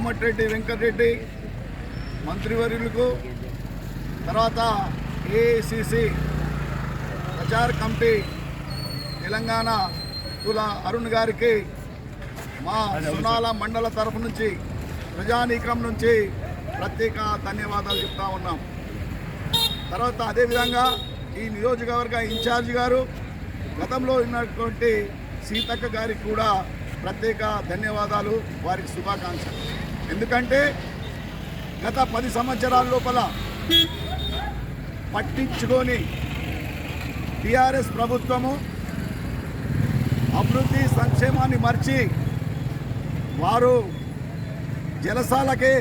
కోమటిరెడ్డి వెంకటరెడ్డి మంత్రివర్యులకు తర్వాత ఏఐసిసి ప్రచార కమిటీ తెలంగాణ తుల అరుణ్ గారికి మా సునాల మండల తరఫు నుంచి ప్రజానీకం నుంచి ప్రత్యేక ధన్యవాదాలు చెప్తా ఉన్నాం. తర్వాత అదేవిధంగా ఈ నియోజకవర్గ ఇన్ఛార్జ్ గారు గతంలో ఉన్నటువంటి సీతక్క గారికి కూడా ప్రత్యేక ధన్యవాదాలు వారికి శుభాకాంక్షలు. ఎందుకంటే గత పది సంవత్సరాల లోపల పట్టించుకొని టిఆర్ఎస్ ప్రభుత్వము అభివృద్ధి సంక్షేమాన్ని మర్చి వారు జలసాలకే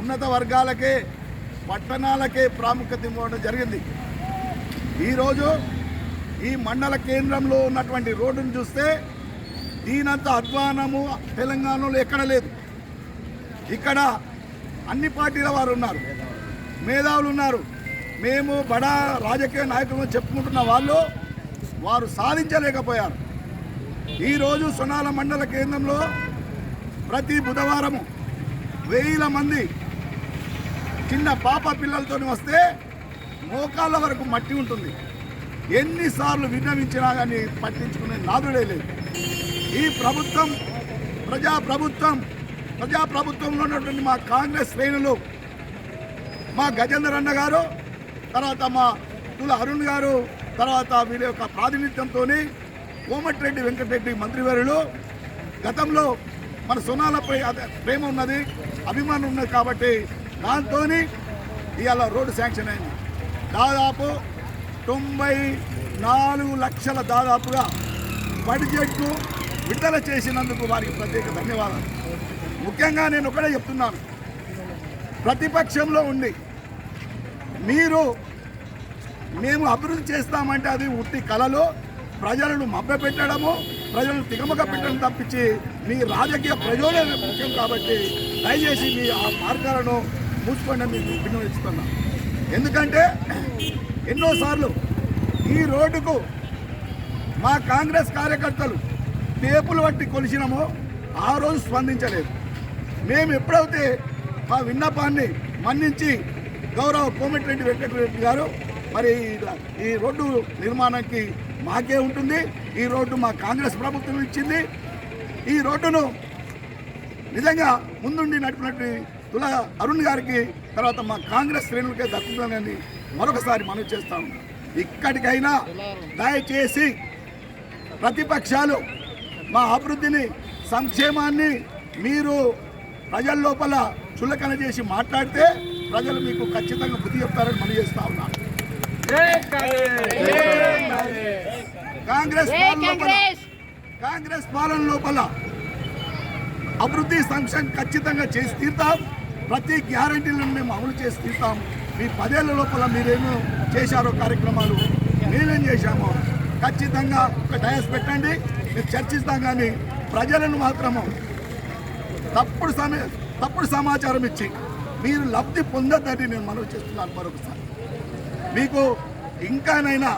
ఉన్నత వర్గాలకే పట్టణాలకే ప్రాముఖ్యత ఇవ్వడం జరిగింది. ఈరోజు ఈ మండల కేంద్రంలో ఉన్నటువంటి రోడ్డును చూస్తే దీనంత అధ్వానము తెలంగాణలో ఎక్కడ లేదు. ఇక్కడ అన్ని పార్టీల వారు ఉన్నారు. మేధావులు ఉన్నారు. మేము బడా రాజకీయ నాయకులు చెప్పుకుంటున్న వాళ్ళు వారు సాధించలేకపోయారు. ఈరోజు సొనాల మండల కేంద్రంలో ప్రతి బుధవారము వేల మంది చిన్న పాప పిల్లలతో వస్తే మోకాళ్ళ వరకు మట్టి ఉంటుంది. ఎన్నిసార్లు విన్నవించినా కానీ పట్టించుకునే నాదుడే లేదు. ఈ ప్రభుత్వం ప్రజా ప్రజాప్రభుత్వంలో ప్రజా ప్రభుత్వంలో ఉన్నటువంటి మా కాంగ్రెస్ శ్రేణులు మా గజేందర్ అన్న గారు తర్వాత మా తుల అరుణ్ గారు తర్వాత వీళ్ళ యొక్క ప్రాతినిధ్యంతో కోమటిరెడ్డి వెంకటరెడ్డి మంత్రివర్యులు. గతంలో మన సొనాలపై ప్రేమ ఉన్నది అభిమానం ఉన్నది కాబట్టి దాంతో ఇవాళ రోడ్డు శాంక్షన్ అయింది. దాదాపు తొంభై నాలుగు లక్షల దాదాపుగా బడ్జెట్ను విడుదల చేసినందుకు వారికి ప్రత్యేక ధన్యవాదాలు. ముఖ్యంగా నేను ఒకటే చెప్తున్నాను. ప్రతిపక్షంలో ఉండి మీరు మేము అభివృద్ధి చేస్తామంటే అది ఉట్టి కళలో ప్రజలను మభ్యపెట్టడము ప్రజలను తిగమక పెట్టడం తప్పించి మీ రాజకీయ ప్రయోజనం ముఖ్యం కాబట్టి దయచేసి మీ ఆ మార్గాలను మూసుకోండి మీకు విన్నవిస్తున్నాం ఎందుకంటే ఎన్నోసార్లు ఈ రోడ్డుకు మా కాంగ్రెస్ కార్యకర్తలు టేపులు పట్టి కొలిసినామో ఆ రోజు స్పందించలేదు. మేము ఎప్పుడైతే మా విన్నపాన్ని మన్నించి గౌరవ కోమటిరెడ్డి వెంకటరెడ్డి గారు మరి ఇలా ఈ రోడ్డు నిర్మాణానికి మాకే ఉంటుంది ఈ రోడ్డు మా కాంగ్రెస్ ప్రభుత్వం ఇచ్చింది. ఈ రోడ్డును నిజంగా ముందుండి నడిపినట్టు తుల అరుణ్ గారికి తర్వాత మా కాంగ్రెస్ శ్రేణులకే దక్కుతుందని మరొకసారి మనవి చేస్తాము ఇక్కడికైనా దయచేసి ప్రతిపక్షాలు మా అభివృద్ధిని సంక్షేమాన్ని మీరు ప్రజల లోపల చులకన చేసి మాట్లాడితే ప్రజలు మీకు ఖచ్చితంగా బుద్ధి చెప్తారని మనం చేస్తా ఉన్నాను కాంగ్రెస్ పాలన లోపల కాంగ్రెస్ పాలన లోపల అభివృద్ధి సంక్షేమం ఖచ్చితంగా చేసి తీరుతాం. ప్రతి గ్యారంటీలను మేము అమలు చేసి తీరుతాం. మీ పదేళ్ళ లోపల మీరేమో చేశారో కార్యక్రమాలు మేమేం చేశామో ఖచ్చితంగా ఒక డయస్ పెట్టండి. మేము చర్చిస్తాం కానీ ప్రజలను మాత్రము తప్పుడు సమయ తప్పుడు సమాచారం ఇచ్చి మీరు లబ్ధి పొందొద్దని నేను మనవి చేస్తున్నాను మరొకసారి. మీకు ఇంకానైనా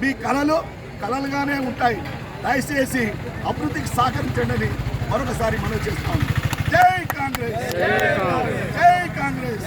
మీ కళలు కళలుగానే ఉంటాయి. దయచేసి అభివృద్ధికి సహకరించండి మరొకసారి మనం చేస్తాం జై కాంగ్రెస్! జై కాంగ్రెస్!